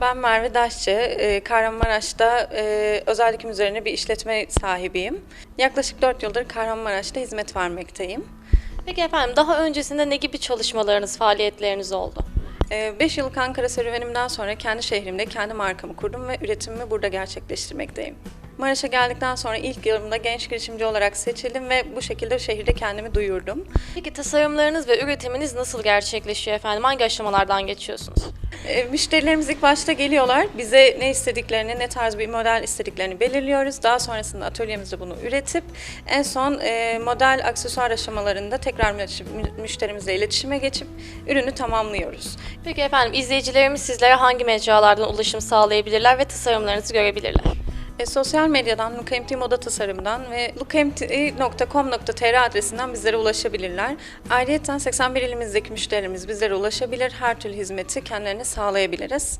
Ben Merve Daşçı, e, Kahramanmaraş'ta e, özel dikim üzerine bir işletme sahibiyim. Yaklaşık 4 yıldır Kahramanmaraş'ta hizmet vermekteyim. Peki efendim daha öncesinde ne gibi çalışmalarınız, faaliyetleriniz oldu? 5 yıllık Ankara serüvenimden sonra kendi şehrimde kendi markamı kurdum ve üretimimi burada gerçekleştirmekteyim. Maraş'a geldikten sonra ilk yılımda genç girişimci olarak seçildim ve bu şekilde şehirde kendimi duyurdum. Peki tasarımlarınız ve üretiminiz nasıl gerçekleşiyor efendim? Hangi aşamalardan geçiyorsunuz? E, Müşterilerimiz ilk başta geliyorlar. Bize ne istediklerini, ne tarz bir model istediklerini belirliyoruz. Daha sonrasında atölyemizde bunu üretip en son e, model aksesuar aşamalarında tekrar mü- müşterimizle iletişime geçip ürünü tamamlıyoruz. Peki efendim izleyicilerimiz sizlere hangi mecralardan ulaşım sağlayabilirler ve tasarımlarınızı görebilirler? E, sosyal medyadan, Lukmt Moda Tasarım'dan ve lukmt.com.tr adresinden bizlere ulaşabilirler. Ayrıca 81 ilimizdeki müşterilerimiz bizlere ulaşabilir. Her türlü hizmeti kendilerine sağlayabiliriz.